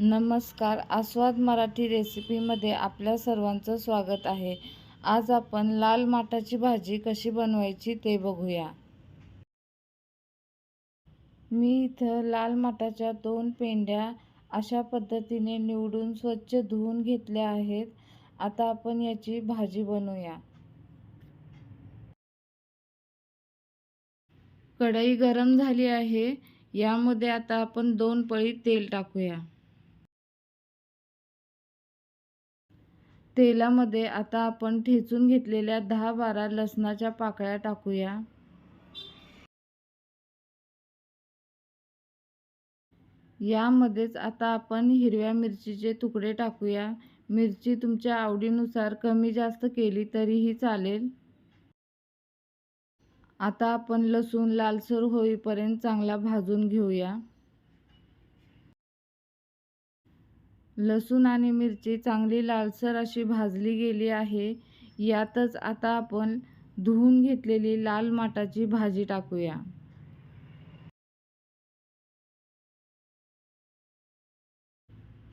नमस्कार. आस्वाद मराठी रेसिपीमध्ये आपल्या सर्वांचं स्वागत आहे. आज आपण लाल माठाची भाजी कशी बनवायची ते बघूया. मी इथं लाल माठाच्या दोन पेंड्या अशा पद्धतीने निवडून स्वच्छ धुवून घेतल्या आहेत. आता आपण याची भाजी बनवूया. कढई गरम झाली आहे. यामध्ये आता आपण दोन पळी तेल टाकूया. तेलामध्ये आता आपण ठेचून घेतलेल्या दहा बारा लसणाच्या पाकळ्या टाकूया. यामध्येच आता आपण हिरव्या मिरचीचे तुकडे टाकूया. मिरची तुमच्या आवडीनुसार कमी जास्त केली तरीही चालेल. आता आपण लसूण लालसर होईपर्यंत चांगला भाजून घेऊया. लसूण आणि मिरची चांगली लालसर अशी भाजली गेली आहे. यातच आता आपण धुवून घेतलेली लाल माटाची भाजी टाकूया.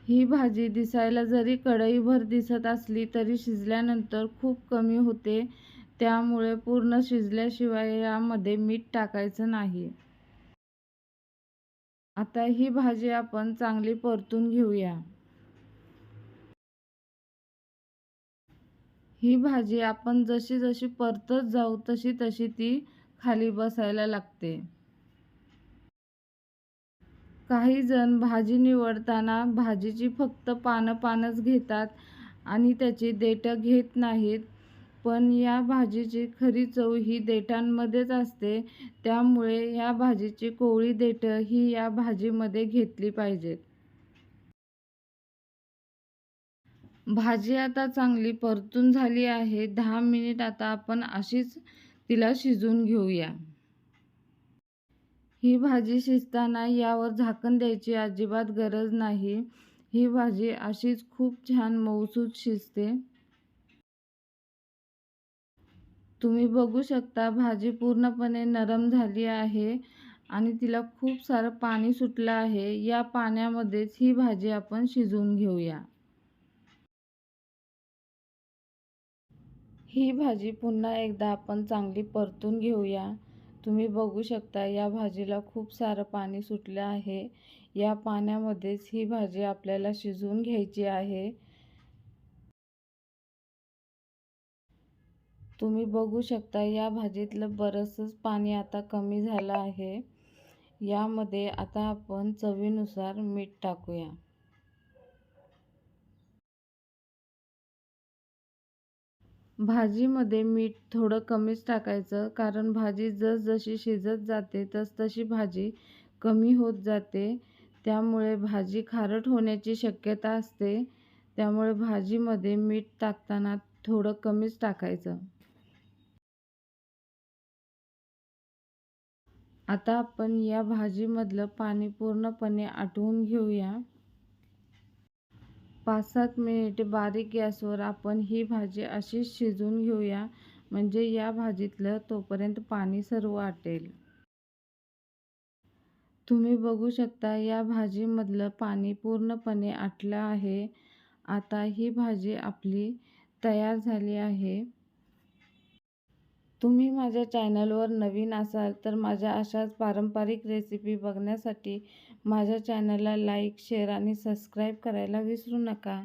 ही भाजी दिसायला जरी कढईभर दिसत असली तरी शिजल्यानंतर खूप कमी होते. त्यामुळे पूर्ण शिजल्याशिवाय यामध्ये मीठ टाकायचं नाही. आता ही भाजी आपण चांगली परतून घेऊया. ही भाजी आपण जशी जशी परतत जाऊ तशी तशी ती खाली बसायला लागते. काही जण भाजी निवडताना भाजीची फक्त पानं पानच घेतात आणि त्याची देठं घेत नाहीत. पण या भाजीची खरी चव ही देठांमध्येच असते. त्यामुळे या भाजीची कोवळी देठं ही या भाजीमध्ये घेतली पाहिजेत. भाजी आता चांगली परतून झाली आहे. दहा मिनिट आता आपण अशीच तिला शिजवून घेऊया. ही भाजी शिजताना यावर झाकण द्यायची अजिबात गरज नाही. ही भाजी अशीच खूप छान मऊसूत शिजते. तुम्ही बघू शकता भाजी पूर्णपणे नरम झाली आहे आणि तिला खूप सारं पाणी सुटलं आहे. या पाण्यामध्येच ही भाजी आपण शिजवून घेऊया. ही भाजी पुन्हा एकदा आपण चांगली परतून घेऊया. तुम्ही बघू शकता या भाजीला खूप सारं पाणी सुटलं आहे. या पाण्यामध्येच ही भाजी आपल्याला शिजवून घ्यायची आहे. तुम्ही बघू शकता या भाजीतलं बरंचसंच पाणी आता कमी झालं आहे. यामध्ये आता आपण चवीनुसार मीठ टाकूया. भाजीमध्ये मीठ थोडं कमीच टाकायचं कारण भाजी जसजशी शिजत जाते तसतशी भाजी कमी होत जाते. त्यामुळे भाजी खारट होण्याची शक्यता असते. त्यामुळे भाजीमध्ये मीठ टाकताना थोडं कमीच टाकायचं. आता आपण या भाजीमधलं पाणी पूर्णपणे आटवून घेऊया. पाच सात मिनिट बारीक गॅसवर आपण ही भाजी अशीच शिजवून घेऊया. म्हणजे या भाजीतलं तोपर्यंत पाणी सर्व आटेल तुम्ही बघू शकता या भाजीमधलं पाणी पूर्णपणे आटलं आहे. आता ही भाजी आपली तयार झाली आहे. तुम्ही माझ्या चॅनलवर नवीन असाल तर माझ्या अशाच पारंपरिक रेसिपी बघण्यासाठी माझ्या चॅनलला लाईक शेअर आणि सबस्क्राईब करायला विसरू नका.